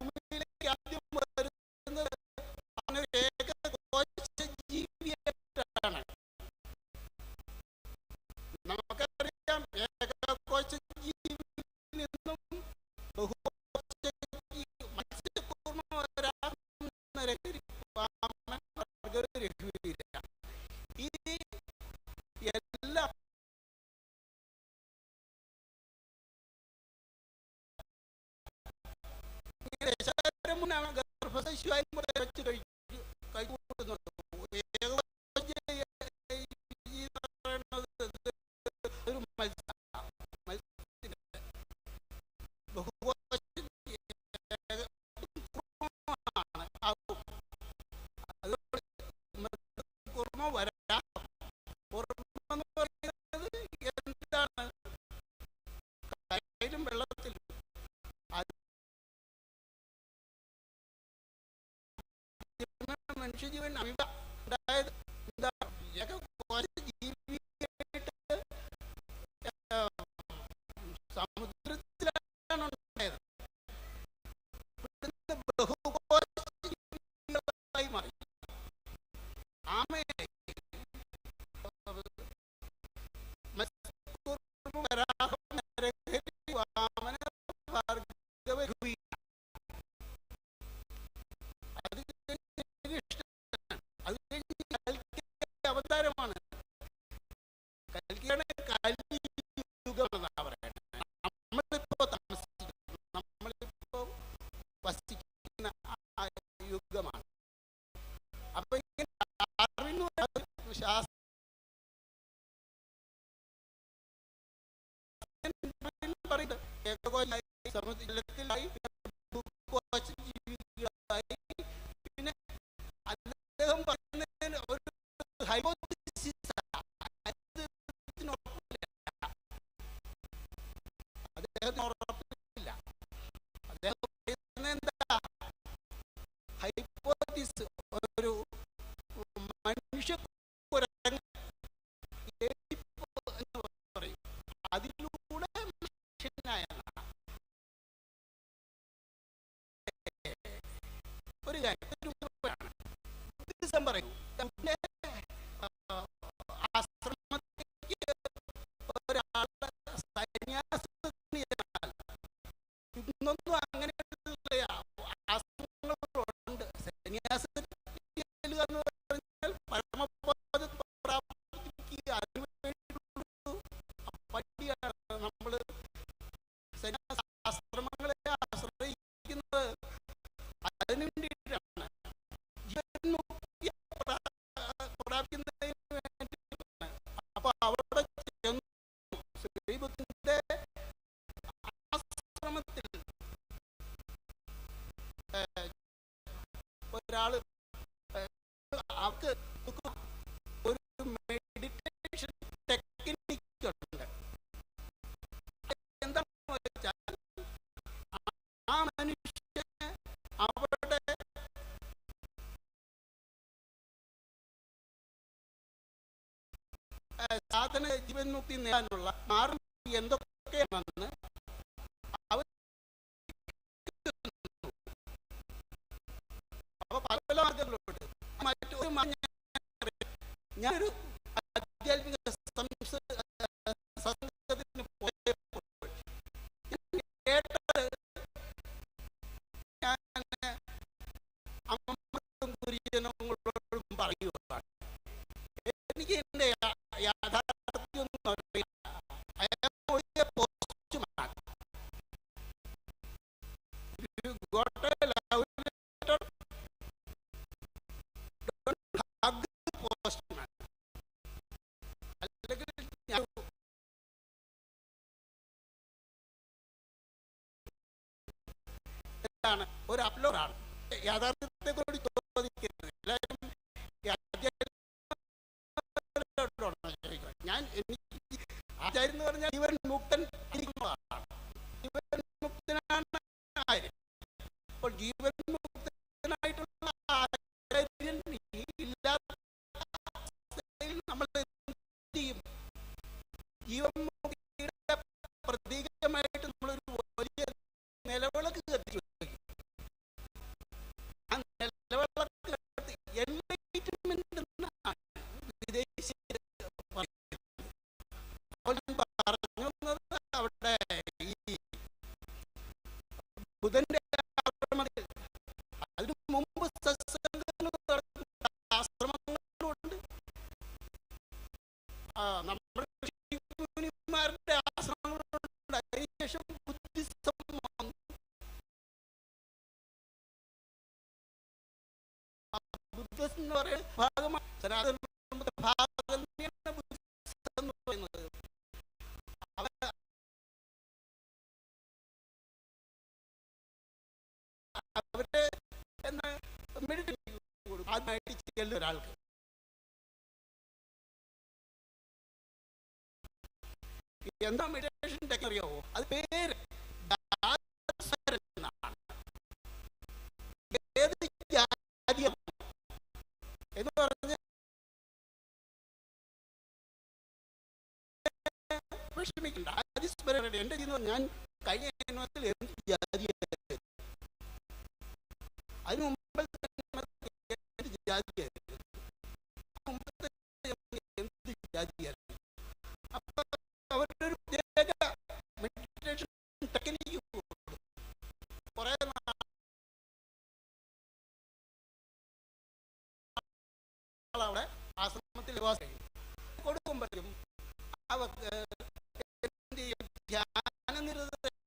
woman ദശാരമുനാണ് ഗർഭശിശുവായി മുതൽ വെച്ച് കഴിച്ചു കൈകൂട്ടുന്നത് മനുഷ്യജീവൻ അമിത അതായത് അദ്ദേഹം ഒരു അദ്ദേഹം എന്താ ഒരു ഒരു കാര്യം. ഡിസംബർ ആശ്രമത്തിലേക്ക് പറഞ്ഞാൽ നമ്മൾ സന്യാസാശ്രമങ്ങളെ ആശ്രയിക്കുന്നത്. അതിനു അവർക്ക് ഒരു മെഡിറ്റേഷൻ ടെക്നിക്ക് ഉണ്ട്. എന്താണെന്ന് വെച്ചാൽ ആ- മനുഷ്യന് സാധന ജീവൻ മുക്തി നേടാനുള്ള മാർഗം എന്തൊക്കെയാണെന്ന് ഞാനൊരു എന്താണ് ഒരു അപ്ലോഡാണ് യാഥാർത്ഥ്യത്തെ കൂടി. ഞാൻ എനിക്ക് ആചാര്യം എന്ന് പറഞ്ഞാൽ ജീവൻ മുക്തൻ നമ്മൾ ജീവൻ ആശ്രമങ്ങളുണ്ട് ആ നമ്മുടെ ഋഷിമുനിമാരുടെ ആശ്രമങ്ങളുണ്ട് അതിനുശേഷം ബുദ്ധിസം വന്നു ബുദ്ധസ് എന്ന് ഭാഗമാണ് സനാതന ഭാഗം തന്നെയാണ് ബുദ്ധിസം എന്ന് പറയുന്നത് അവർ ഒരാൾക്ക്. എന്താ മെഡിറ്റേഷൻ അറിയാവോ? അത് പേര് എന്ന് പറഞ്ഞ വിഷമിക്കണ്ട. ജീവിതം ഞാൻ കഴിഞ്ഞ ജന്മത്തിൽ എന്ത് ജാതിയായിരുന്നു ജാതിയായിരുന്നു അവിടെ ആശ്രമത്തിൽ നിവാസം അവർക്ക് ധ്യാനനിരത